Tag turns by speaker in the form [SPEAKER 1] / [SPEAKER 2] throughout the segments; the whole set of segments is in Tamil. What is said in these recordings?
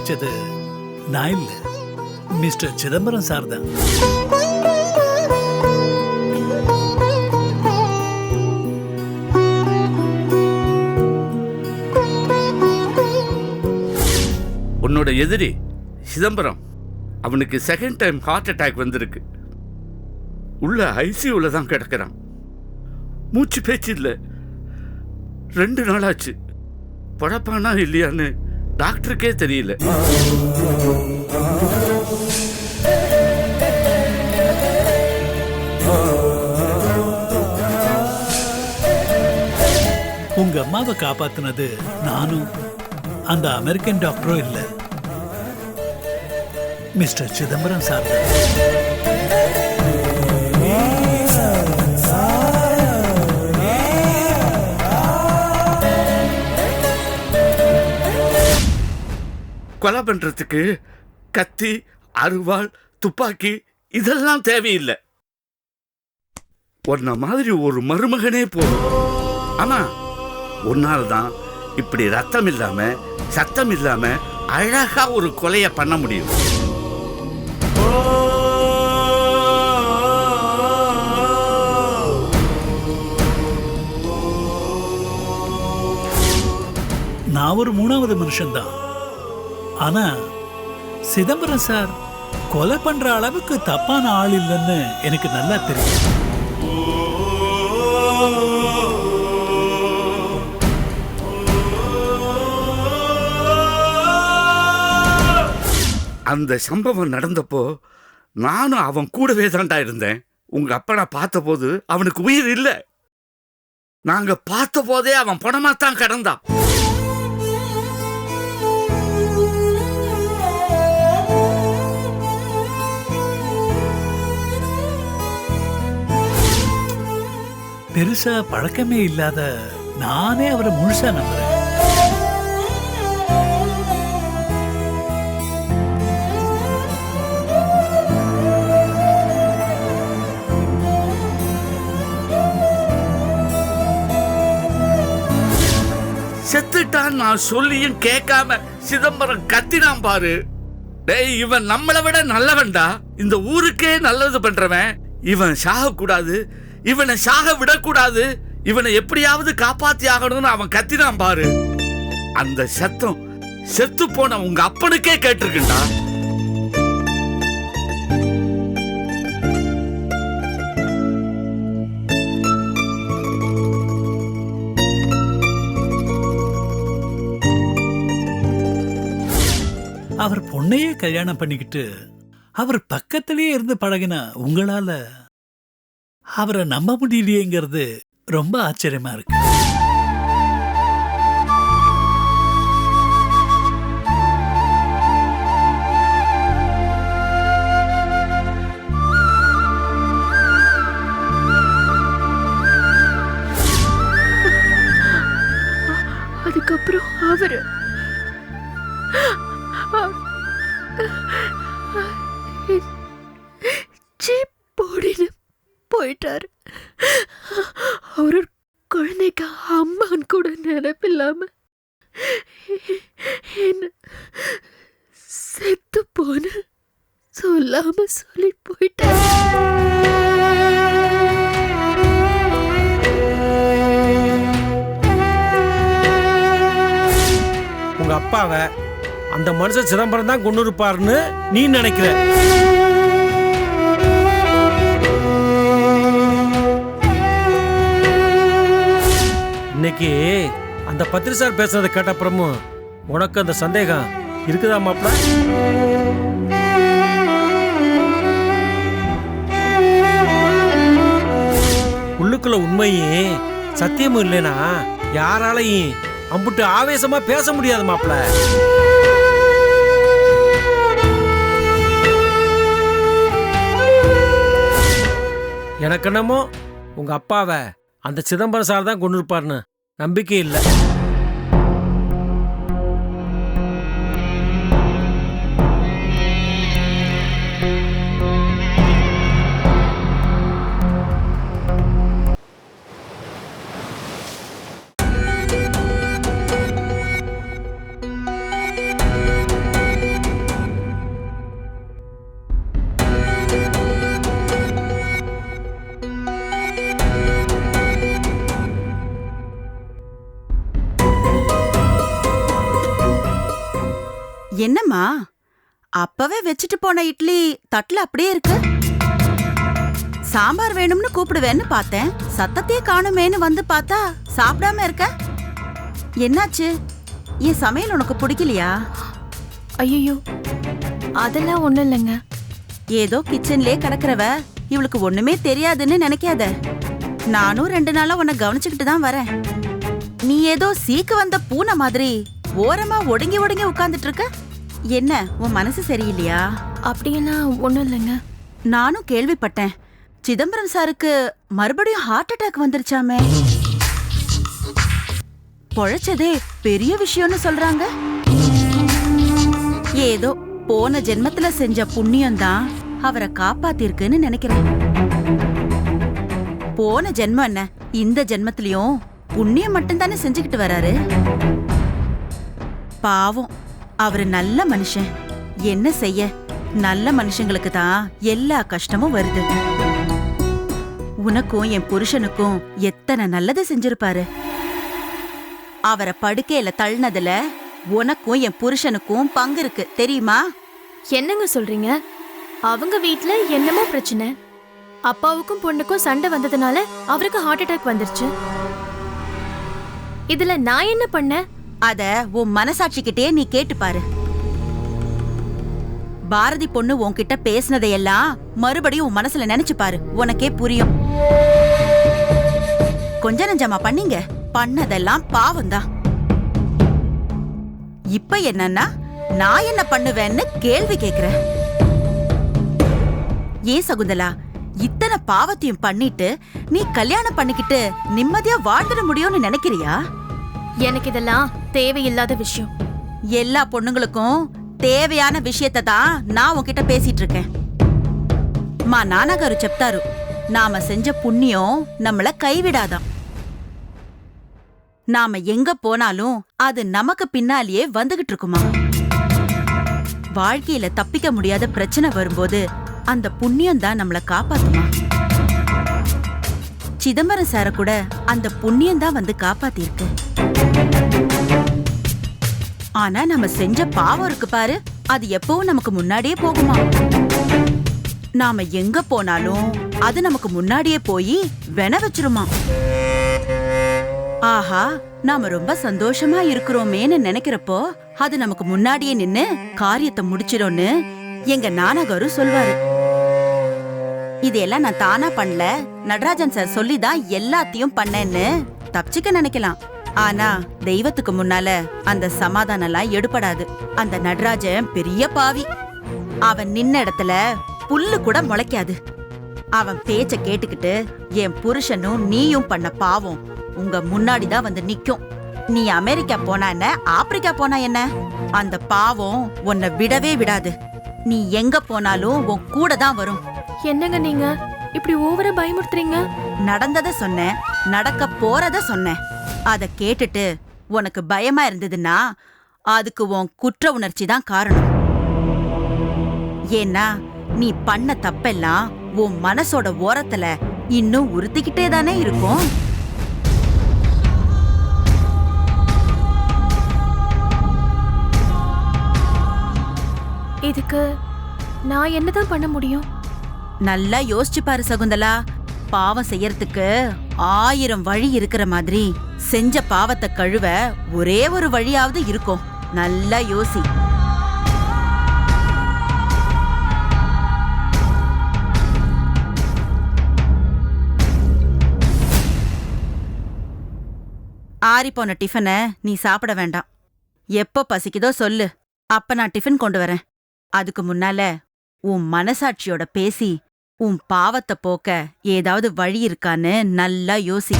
[SPEAKER 1] அழைச்சது நான் இல்ல. மிஸ்டர் சிதம்பரம் சார் தான்
[SPEAKER 2] உன்னோட எதிரி சிதம்பரம். அவனுக்கு செகண்ட் டைம் ஹார்ட் அட்டாக் வந்திருக்கு. உள்ள ஐசியூல தான் கிடக்கிறான். மூச்சு பேச்சு இல்லை. ரெண்டு நாளாச்சு. பழப்பானா இல்லையான்னு டாக்டருக்கே தெரியல.
[SPEAKER 1] உங்க அம்மாவை காப்பாத்தினது நானும். அந்த அமெரிக்கன் டாக்டரும் இல்லை. Mister Chidambaram sir.
[SPEAKER 2] கொலை பண்றதுக்கு கத்தி அருவாள் துப்பாக்கி இதெல்லாம் தேவையில்லை. உன்ன மாதிரி ஒரு மருமகனே போதும். ஆமா உன்னால் தான் இப்படி ரத்தம் இல்லாமல் சத்தம் இல்லாமல் அழகா ஒரு கொலையை பண்ண முடியும்.
[SPEAKER 1] நான் ஒரு மூணாவது மனுஷன்தான். ஆனா சிதம்பரம் சார் கொலை பண்ற அளவுக்கு தப்பான ஆள் இல்லைன்னு எனக்கு நல்லா தெரியும்.
[SPEAKER 2] அந்த சம்பவம் நடந்தப்போ நானும் அவன் கூடவே தான்டா இருந்தேன். உங்க அப்பனை பார்த்தபோது அவனுக்கு உயிர் இல்லை. நாங்க பார்த்த போதே அவன் பணமாத்தான் கிடந்தான்.
[SPEAKER 1] பெருசா பழக்கமே இல்லாத நானே அவரை முழுசா நம்புறேன்.
[SPEAKER 2] செத்துட்டான் நான் சொல்லியும் கேட்காம சிதம்பரம் கத்தினான் பாரு. டேய் இவன் நம்மளை விட நல்லவன்டா. இந்த ஊருக்கே நல்லது பண்றவன். இவன் சாக கூடாது இவனை சாக விடக்கூடாது. இவனை எப்படியாவது காப்பாத்தி ஆகணும்னு அவன் கத்தினான் பாரு. அந்த சத்தம் செத்து போன உங்க அப்பனுக்கே கேட்டிருக்குண்டா.
[SPEAKER 1] அவர் பொண்ணையே கல்யாணம் பண்ணிக்கிட்டு அவர் பக்கத்திலேயே இருந்து பழகின உங்களால அவரை நம்ப முடியலையேங்கிறது ரொம்ப ஆச்சரியமா இருக்கு.
[SPEAKER 3] அதுக்கப்புறம் அவரு போயிட்டாரு. அவர் குழந்தைக்கு அம்மான்னு கூட நினைப்பில்லாம என்ன செத்து போன சொல்லாம சொல்லி போயிட்டாரு.
[SPEAKER 4] உங்க அப்பாவை அந்த மனுஷன் சிதம்பரம் தான் கொண்டு இருப்பாருன்னு நீ நினைக்கிற? இன்னைக்கு அந்த பத்திரி சார் பேசுறத கேட்ட அப்புறமும் உனக்கு அந்த சந்தேகம் இருக்குதா மாப்ள உள்ளுக்குள்ள உண்மையும் சத்தியமும் இல்லைனா யாராலையும் அம்புட்டு ஆவேசமா பேச முடியாது மாப்ள எனக்கு என்னமோ உங்க அப்பாவை அந்த சிதம்பரம் சார் தான் கொண்டு இருப்பாருன்னு நம்பிக்கை இல்லை.
[SPEAKER 5] அப்பவே வச்சுட்டு போன இட்லி தட்டுல அப்படியே இருக்கு. சாம்பார் வேணும்னு கூப்பிடுவேன்னு பார்த்தேன். சத்தத்தையே காணுமேன்னு வந்து பார்த்தா சாப்பிடாம இருக்க? என்னாச்சு? என் சமையல் உனக்கு பிடிக்கலையா?
[SPEAKER 3] ஐயோ அதெல்லாம் ஒண்ணும் இல்லைங்க.
[SPEAKER 5] ஏதோ கிச்சன்லயே கிடக்குறவ இவளுக்கு ஒண்ணுமே தெரியாதுன்னு நினைக்காத. நானும் ரெண்டு நாளா உன்னை கவனிச்சுக்கிட்டு தான் வரேன். நீ ஏதோ சீக்கு வந்த பூனை மாதிரி ஓரமா ஒடுங்கி ஒடுங்கி உட்கார்ந்துட்டு இருக்க? என்ன உன் மனசு சரியில்லையா?
[SPEAKER 3] அப்படியெல்லாம் ஒண்ணும் இல்லைங்க.
[SPEAKER 5] நானும் கேள்விப்பட்டேன். சிதம்பரம் சாருக்கு மறுபடியும் ஹார்ட் அட்டாக் வந்துருச்சாமே? பொழைச்சதே பெரிய விஷயம்னு சொல்றாங்க. ஏதோ போன ஜென்மத்துல செஞ்ச புண்ணியம் தான் அவரை காப்பாத்திருக்குன்னு நினைக்கிறேன். போன ஜென்மம் என்ன? இந்த ஜென்மத்திலயும் புண்ணியம் மட்டும்தானே செஞ்சுக்கிட்டு வராரு? பாவம். அவரு நல்ல மனுஷன். என்ன செய்ய? நல்ல மனுஷங்களுக்கு தான் எல்லா கஷ்டமும் வருது. உனக்கும் என் புருஷனுக்கும் எத்தனை நல்லது செஞ்சிருப்பாரு? அவரை படுக்கையில தள்ளினதுல உனக்கும் என் புருஷனுக்கும் பங்கு இருக்கு. தெரியுமா?
[SPEAKER 3] என்னங்க சொல்றீங்க? அவங்க வீட்ல என்னமோ பிரச்சனை. அப்பாவுக்கும் பொண்ணுக்கும் சண்டை வந்ததுனால அவருக்கு ஹார்ட் அட்டாக் வந்துருச்சு. இதுல நான் என்ன பண்ணேன்?
[SPEAKER 5] அத உன் மனசாட்சிக்கிட்டே நீ கேட்டு பாரு. பாரதி பொண்ணு உன்கிட்ட பேசினதையெல்லாம் மறுபடியும் உன் மனசுல நினைச்சு பாரு. உனக்கே புரியும். கொஞ்ச நஞ்சமா பண்ணீங்க. பண்ணதெல்லாம் பாவம்தான். இப்ப என்னன்னா நான் என்ன பண்ணுவேன்னு கேள்வி கேக்குறேன். ஏன் சகுந்தலா இத்தனை பாவத்தையும் பண்ணிட்டு நீ கல்யாணம் பண்ணிக்கிட்டு நிம்மதியா வாழ்ந்துட முடியும்னு நினைக்கிறியா?
[SPEAKER 3] எனக்கு இதெல்லாம் தேவையில்லாத விஷயம்
[SPEAKER 5] எல்லா பொண்ணுங்களுக்கும் தேவையான விஷயத்தை தான் நான் உன்கிட்ட பேசிட்டு இருக்கேன் మా నాన్నగారు చెప్తారు நாம செஞ்ச புண்ணியம் நம்மள கைவிடாதாம் நாம எங்க போனாலும் அது நமக்கு பின்னாலேயே வந்துகிட்டு இருக்குமா வாழ்க்கையில தப்பிக்க முடியாத பிரச்சனை வரும்போது அந்த புண்ணியம் தான் நம்மள காப்பாத்துமா சிதம்பரம் சார கூட அந்த புண்ணியம் தான் வந்து காப்பாத்திருக்கு ஆனா நம்ம செஞ்ச பாவம் இருக்கு பாரு. அது எப்பவும் நமக்கு முன்னாடியே போகுமா? நாம எங்க போனாலும் அது நமக்கு முன்னாடியே போய் வென வச்சிருமா? ஆஹா நாம ரொம்ப சந்தோஷமா இருக்கிறோமேன்னு நினைக்கிறப்போ அது நமக்கு முன்னாடியே நின்னு காரியத்தை முடிச்சிடும்னு எங்க நானகரு சொல்வாரு. இதெல்லாம் நான் தானா பண்ணல. நடராஜன் சார் சொல்லிதான் எல்லாத்தையும் பண்ணேன்னு தப்பிச்சுக்க நினைக்கலாம். ஆனா தெய்வத்துக்கு முன்னால அந்த சமாதானம் எல்லாம் எடுபடாது. அந்த நடராஜன் பெரிய பாவி. அவன் நின்ன இடத்துல புல்லு கூட முளைக்காது. அவன் பேச்ச கேட்டுக்கிட்டு என் புருஷனும் நீயும் பண்ண பாவம் உங்க முன்னாடி தான் வந்து நிக்கும். நீ அமெரிக்கா போனா என்ன? ஆப்பிரிக்கா போனா என்ன? அந்த பாவம் உன்னை விடவே விடாது. நீ எங்க போனாலும் உன் கூட தான் வரும்.
[SPEAKER 3] என்னங்க நீங்க? இப்படி ஓவரா பயமுறுத்துறீங்க?
[SPEAKER 5] நடந்தத சொன்னேன் நடக்க போறத சொன்னேன். அத கேட்டுட்டு உனக்கு பயமா இருந்ததுன்னா அதுக்கு உன் குற்ற உணர்ச்சி தான் காரணம். ஏன்னா நீ பண்ண தப்பெல்லாம் உன் மனசோட ஓரத்துல இன்னும் உறுத்திக்கிட்டே தானே இருக்கும்.
[SPEAKER 3] இதுக்கு நான் என்னதான் பண்ண முடியும்?
[SPEAKER 5] நல்லா யோசிச்சு பாரு சகுந்தலா. பாவம் செய்யறதுக்கு ஆயிரம் வழி இருக்கிற மாதிரி செஞ்ச பாவத்தை கழுவ ஒரே ஒரு வழியாவது இருக்கும். நல்லா யோசி. ஆறிப்போன டிஃபனை நீ சாப்பிட வேண்டாம். எப்போ பசிக்குதோ சொல்லு. அப்ப நான் டிஃபன் கொண்டு வரேன். அதுக்கு முன்னால உன் மனசாட்சியோட பேசி உன் பாவத்தை போக்க ஏதாவது வழி இருக்கான்னு நல்லா யோசி.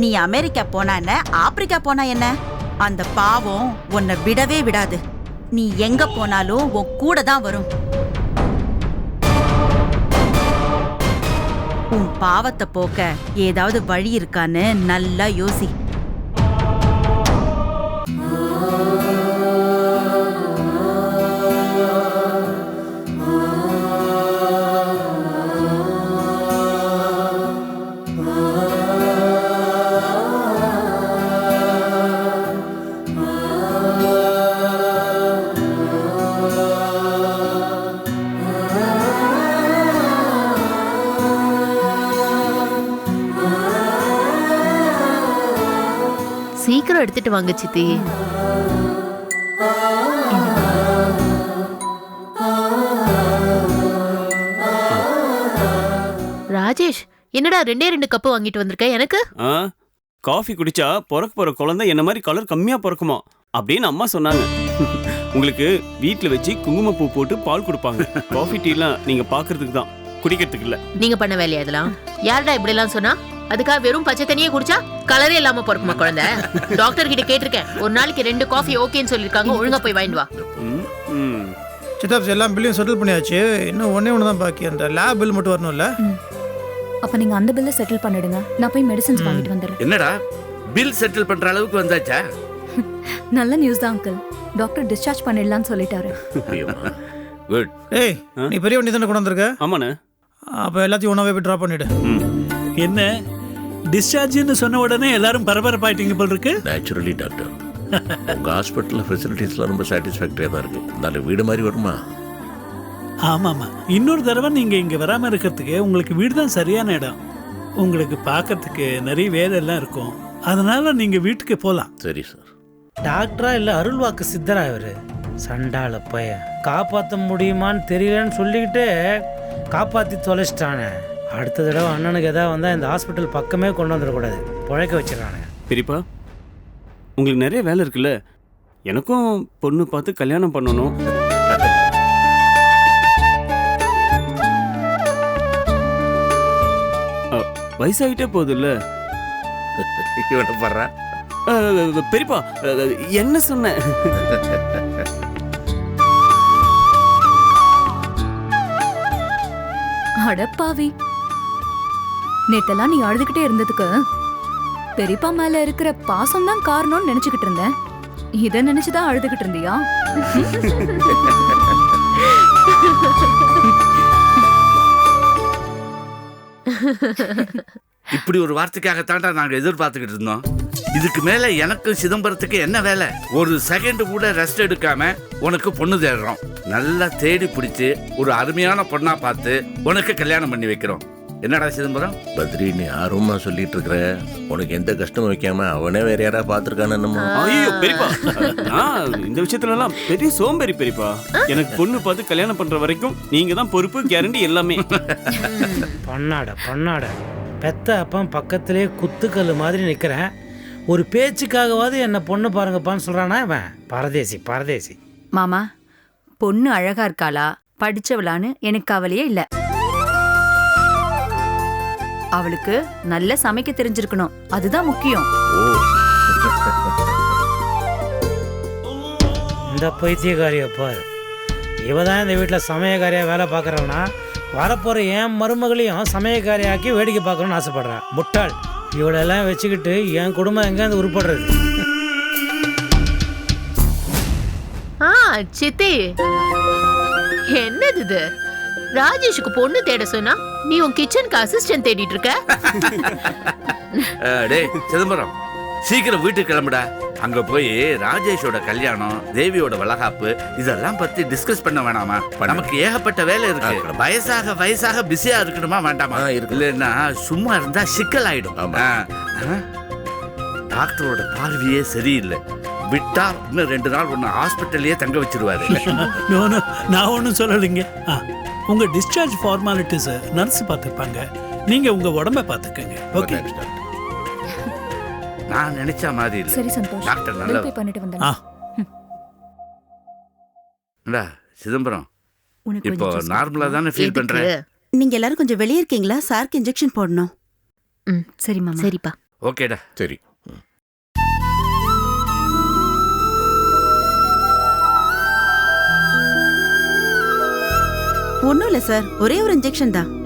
[SPEAKER 5] நீ அமெரிக்கா போனா என்ன? ஆப்பிரிக்கா போனா என்ன? அந்த பாவம் உன்னை விடவே விடாது. நீ எங்க போனாலும் உன் கூட தான் வரும். உன் பாவத்தை போக்க ஏதாவது வழி இருக்கான்னு நல்லா யோசி.
[SPEAKER 6] சீக்கிரம் எடுத்துட்டு வாங்க சித்தி. ராஜேஷ் என்னடா ரெண்டே ரெண்டு கப்பு வாங்கிட்டு வந்திருக்க? எனக்கு?
[SPEAKER 7] ஆ காஃபி குடிச்சா பிறக்க போற குழந்தை என்ன மாதிரி கலர் கம்மியா பிறக்குமா? அப்படின்னு அம்மா சொன்னாங்க. உங்களுக்கு வீட்ல வச்சு குங்குமப்பூ போட்டு பால் கொடுப்பாங்க. காஃபி டீலாம் நீங்க பாக்குறதுக்கு தான். குடிக்கிறதுக்கு இல்ல.
[SPEAKER 6] நீங்க பண்ண வேலையா இதெல்லாம்? யாருடா இப்படி எல்லாம் சொன்னா? அதுக்காக வெறும் பச்சை தண்ணியே குடிச்சா கலரே இல்லாம பிறக்குமா குழந்தை? டாக்டர் கிட்ட கேட்டிருக்கேன். ஒரு நாளைக்கு ரெண்டு காஃபி ஓகேன்னு சொல்லிருக்காங்க ஒழுங்கா போய் வாங்கிட்டு வா.
[SPEAKER 7] ம், ம்.
[SPEAKER 8] சித்தாப்ஸ் எல்லாம் பில்லையும் செட்டில் பண்ணியாச்சு. இன்னும் ஒண்ணே ஒன்று தான் பாக்கி. அந்த லேப் பில் மட்டும் வரணும்ல?
[SPEAKER 9] அப்ப நீங்க அந்த பில்ல செட்டில் பண்ணிடுங்க. நான் போய் மெடிசன்ஸ் வாங்கிட்டு வந்துடுறேன்.
[SPEAKER 2] என்னடா? பில் செட்டில் பண்ற அளவுக்கு வந்தாச்சா?
[SPEAKER 9] நல்ல நியூஸ் தான் அங்கிள் டாக்டர் டிஸ்சார்ஜ் பண்ணிடலாம்னு சொல்லிட்டாரு.
[SPEAKER 2] குட்
[SPEAKER 8] ஏய் நீ பெரிய வண்டி தானே கொண்டு வந்திருக்க?
[SPEAKER 7] ஆமாண்ணே.
[SPEAKER 8] அப்போ எல்லாத்தையும் ஒன்றாவே போய் ட்ராப் பண்ணிடு.
[SPEAKER 7] ம்.
[SPEAKER 1] என்ன? டிஸ்சார்ஜ்னு சொன்ன உடனே எல்லாரும் பரபரப்பாயிட்டீங்க போல் இருக்கு
[SPEAKER 10] நேச்சுரலி டாக்டர் உங்கள் ஹாஸ்பிட்டலில் ஃபெசிலிட்டிஸ்லாம் ரொம்ப சாட்டிஸ்ஃபேக்டரியாக தான் இருக்குது நல்ல வீடு மாதிரி வருமா?
[SPEAKER 1] ஆமாமா இன்னொரு தடவை நீங்க இங்க வராம இருக்கிறதுக்கு உங்களுக்கு வீடு தான் சரியான இடம். உங்களுக்கு பார்க்கறதுக்கு நிறைய வேலை எல்லாம் இருக்கும். அதனால நீங்க வீட்டுக்கு போலாம்.
[SPEAKER 10] சரி சார்
[SPEAKER 11] டாக்டரா இல்ல அருள்வாக்கு சித்தரா இவரு? சண்டால பையன். காப்பாற்ற முடியுமான்னு தெரியலன்னு சொல்லிக்கிட்டு காப்பாத்தி தொலைச்சிட்டானே. அடுத்த தடவை அண்ணனுக்கு எதாவது வந்தா இந்த ஹாஸ்பிட்டல் பக்கமே கொண்டு வந்துடக்கூடாது. புழைக்க வச்சிடறானுங்க.
[SPEAKER 7] பெரியப்பா உங்களுக்கு நிறைய வேலை இருக்குல்ல? எனக்கும் பொண்ணு பார்த்து கல்யாணம் பண்ணணும். அ, வயசாயிட்டே போகுதுல்ல?
[SPEAKER 10] இவனை பாடுறா?
[SPEAKER 7] அ, பெரியப்பா அ, என்ன சொன்ன?
[SPEAKER 9] அடப்பாவி நேத்தெல்லாம் நீ அழுதுகிட்டே இருந்ததுக்கு. பெரியப்பா மேல இருக்கிற பாசம் தான் காரணம்னு நினைச்சுக்கிட்டு இருந்தேன். இத நினைச்சுதான் அழுதுகிட்டு இருந்தியா?
[SPEAKER 2] இப்படி ஒரு வார்த்தைக்காகத்தான்டா நாங்க எதிர்பார்த்துக்கிட்டு இருந்தோம். இதுக்கு மேல எனக்கு சிதம்பரத்துக்கு என்ன வேலை? ஒரு செகண்ட் கூட ரெஸ்ட் எடுக்காம உனக்கு பொண்ணு தேடுறோம். நல்லா தேடி பிடிச்சு ஒரு அருமையான பொண்ணா பார்த்து உனக்கு கல்யாணம் பண்ணி வைக்கிறோம். என்னடா சிதம்பரம்?
[SPEAKER 10] பத்ரி நீ ஆர்வமாக சொல்லிட்டு இருக்கிற உனக்கு எந்த கஷ்டமும் வைக்காம அவனே வேற யாராவது பார்த்துருக்கானு என்னமோ.
[SPEAKER 7] ஐயோ பெரியப்பா. நான் இந்த விஷயத்துல எல்லாம் பெரிய சோம்பேறி பெரியப்பா. எனக்கு பொண்ணு பார்த்து கல்யாணம் பண்ற வரைக்கும் நீங்க தான் பொறுப்பு கேரண்டி எல்லாமே.
[SPEAKER 11] பண்ணாட பண்ணாட. பெத்த அப்பன் பக்கத்திலே குத்துக்கல் மாதிரி நிற்கிறேன் ஒரு பேச்சுக்காகவாவது என்ன பொண்ணு பாருங்கப்பான்னு சொல்றானா இவன்? பரதேசி பரதேசி.
[SPEAKER 9] மாமா பொண்ணு அழகா இருக்காளா? படிச்சவளான்னு எனக்கு கவலையே இல்ல. அவளுக்கு நல்ல சமைக்க தெரிஞ்சிருக்கணும். அதுதான் முக்கியம்.
[SPEAKER 11] இந்த பைத்தியக்காரிய பாரு. இவ தான் இந்த வீட்டில் சமயக்காரியா வேலை பார்க்குறான்னா வரப்போகிற என் மருமகளையும் சமயக்காரியாக்கி வேடிக்கை பார்க்கணும்னு ஆசைப்படுறான் முட்டாள். இவளெல்லாம் வச்சுக்கிட்டு என் குடும்பம் எங்கேருந்து உருப்படுறது?
[SPEAKER 6] ஆ சித்தி. என்னது இது? ராஜேஷுக்கு பொண்ணு தேட சொன்னா? நீ உன் கிச்சனுக்கு அசிஸ்டன்ட் தேடிட்டு இருக்க
[SPEAKER 2] டேய் சிதம்பரம் சீக்கிரம் வீட்டுக்கு கிளம்புடா. அங்க போய் ராஜேஷோட கல்யாணம் தேவியோட வளகாப்பு இதெல்லாம் பத்தி டிஸ்கஸ் பண்ண வேணாமா? நமக்கு ஏகப்பட்ட வேலை இருக்கு. வயசாக வயசாக பிஸியா இருக்கணுமா வேண்டாமா. இல்லைன்னா சும்மா இருந்தா சிக்கல் ஆயிடும். டாக்டரோட பார்வையே சரியில்லை. விட்டா இன்னும் ரெண்டு நாள் ஒன்னு ஹாஸ்பிட்டல்லயே தங்க வச்சிருவாரு.
[SPEAKER 1] நோ நோ நான் ஒன்றும் சொல்லலைங்க. ஆ உங்க டிஸ்சார்ஜ் ஃபார்மாலிட்டிஸ் நர்ஸ் பார்த்துப்பாங்க நீங்க உங்க உடம்ப பார்த்துக்கங்க. ஓகே.
[SPEAKER 2] நான் நினைச்ச மாதிரி இல்லை.
[SPEAKER 9] சரி சந்தோஷ்.
[SPEAKER 2] டாக்டர்
[SPEAKER 9] பில்
[SPEAKER 2] நல்லவர்
[SPEAKER 9] பே பண்ணிட்டு
[SPEAKER 1] ஆ.
[SPEAKER 9] வந்தேன்
[SPEAKER 2] இந்தா, சிதம்பரம்.
[SPEAKER 5] உனக்கு
[SPEAKER 2] இப்போ
[SPEAKER 5] கொஞ்சம் juice
[SPEAKER 2] நார்மலா தானே ஃபீல் பண்ற
[SPEAKER 6] எதுக்கு?
[SPEAKER 5] நீங்க எல்லாரும் கொஞ்சம் வெளியே இருக்கீங்களா? சாருக்கு இன்ஜெக்ஷன் போடணும்.
[SPEAKER 6] ம்,
[SPEAKER 9] சரி மாமா.
[SPEAKER 6] சரிப்பா.
[SPEAKER 2] ஓகேடா
[SPEAKER 10] சரி.
[SPEAKER 5] ஒன்றும் இல்லை சார். ஒரே ஒரு இன்ஜெக்ஷன் தான்.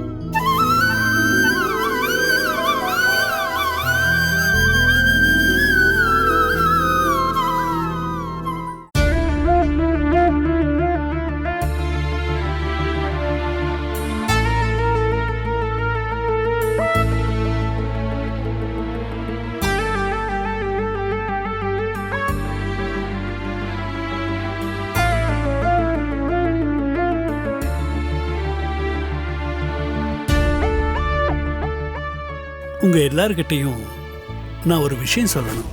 [SPEAKER 1] உங்கள் எல்லார்கிட்டையும் நான் ஒரு விஷயம் சொல்லணும்.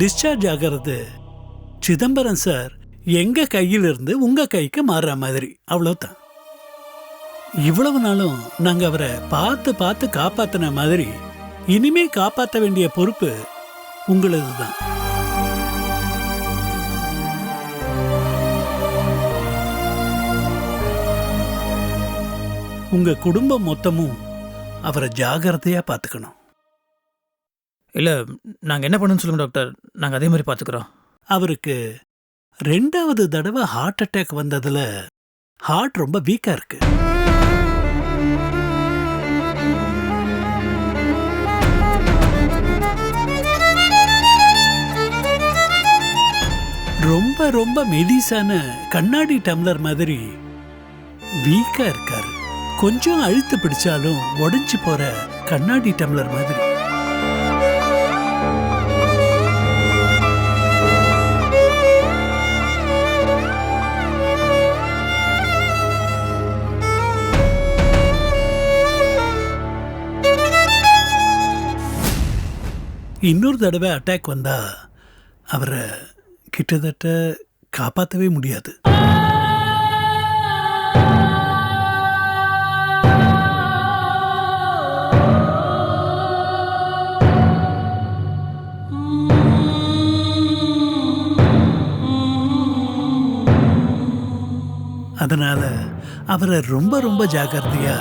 [SPEAKER 1] டிஸ்சார்ஜ் ஆகிறது. சிதம்பரம் சார் எங்கள் கையிலிருந்து உங்கள் கைக்கு மாறுற மாதிரி. அவ்வளோதான் இவ்வளவு நாளும் நாங்கள் அவரை பார்த்து பார்த்து காப்பாற்றின மாதிரி இனிமே காப்பாற்ற வேண்டிய பொறுப்பு உங்களது தான் உங்க குடும்பம் மொத்தமும் அவரை ஜாகிரதையா பார்த்துக்கணும்.
[SPEAKER 8] இல்லை நாங்கள் என்ன பண்ணணும்னு சொல்லுங்க டாக்டர். நாங்கள் அதே மாதிரி பார்த்துக்குறோம்.
[SPEAKER 1] அவருக்கு ரெண்டாவது தடவை ஹார்ட் அட்டாக் வந்ததுல ஹார்ட் ரொம்ப வீக்கா இருக்கு. ரொம்ப ரொம்ப மெலிசான கண்ணாடி டம்ளர் மாதிரி வீக்கா இருக்காரு. கொஞ்சம் அழுத்து பிடிச்சாலும் உடஞ்சி போற கண்ணாடி டம்ளர் மாதிரி. இன்னொரு தடவை அட்டாக் வந்தா அவரை கிட்டத்தட்ட காப்பாற்றவே முடியாது. அவரை ரொம்ப ரொம்ப ஜாக்கிரதையா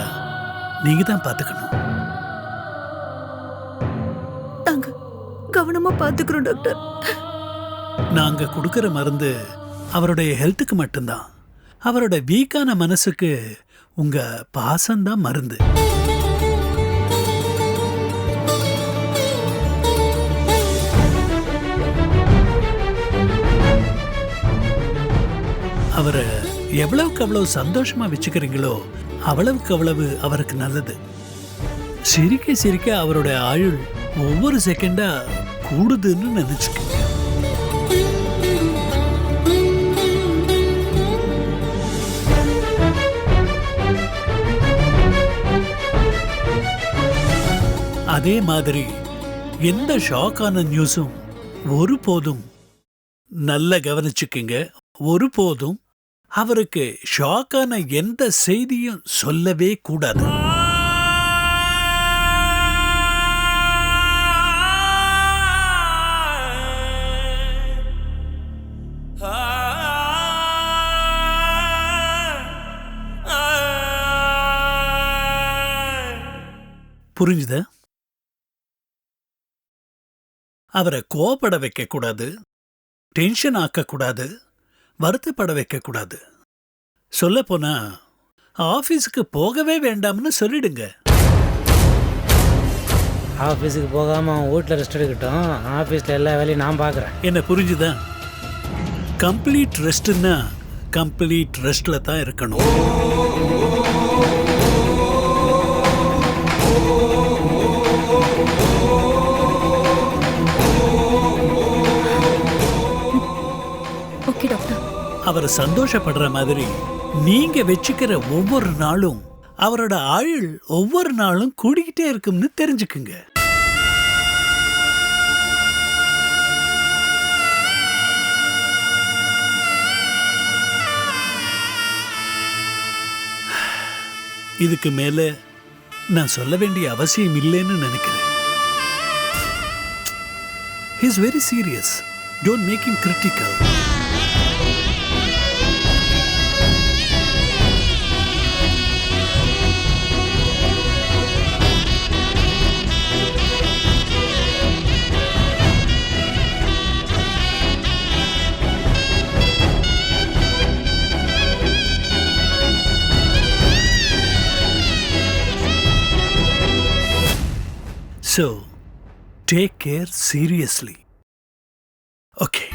[SPEAKER 1] நீங்க தான் பார்த்துக்கணும்.
[SPEAKER 9] நாங்க கவனமா பாத்துக்கிறோம் டாக்டர்.
[SPEAKER 1] நாங்க கொடுக்கிற மருந்து அவருடைய ஹெல்த்துக்கு மட்டும்தான். அவரோட வீக்கான மனசுக்கு உங்க பாசம்தான் மருந்து. அவரை எவ்வளவுக்கு அவ்வளவு சந்தோஷமா வச்சுக்கிறீங்களோ அவ்வளவுக்கு அவ்வளவு அவருக்கு நல்லது. சிரிக்க சிரிக்க அவரோட ஆயுள் ஒவ்வொரு செகண்டா கூடுதுன்னு நினைச்சுக்க. அதே மாதிரி எந்த ஷாக்கான நியூஸும் ஒருபோதும் நல்ல கவனிச்சுக்கிங்க ஒருபோதும் அவருக்கு ஷாக்கான எந்த செய்தியும் சொல்லவே கூடாது. புரிஞ்சுதா? அவரை கோபப்பட வைக்க கூடாது டென்ஷன் ஆக்கக்கூடாது. வருத்தப்பட வைக்க கூடாது சொல்ல போனா ஆபீஸுக்கு போகவே வேண்டாம்னு சொல்லிடுங்க.
[SPEAKER 11] ஆஃபீஸுக்கு போகாமல் அவன் வீட்டில் ரெஸ்ட் எடுக்கட்டும். ஆஃபீஸில் எல்லா வேலையும் நான் பார்க்குறேன்
[SPEAKER 1] என்ன புரிஞ்சுதா? கம்ப்ளீட் ரெஸ்ட்னா கம்ப்ளீட் ரெஸ்ட்ல தான் இருக்கணும். அவர் சந்தோஷப்படுற மாதிரி நீங்க வச்சுக்கிற ஒவ்வொரு நாளும் அவரோட ஆயுள் ஒவ்வொரு நாளும் கூடிக்கிட்டே இருக்கும்னு தெரிஞ்சுக்குங்க. இதுக்கு மேல நான் சொல்ல வேண்டிய அவசியம் இல்லைன்னு நினைக்கிறேன். Is very serious don't make him critical take care seriously. Okay.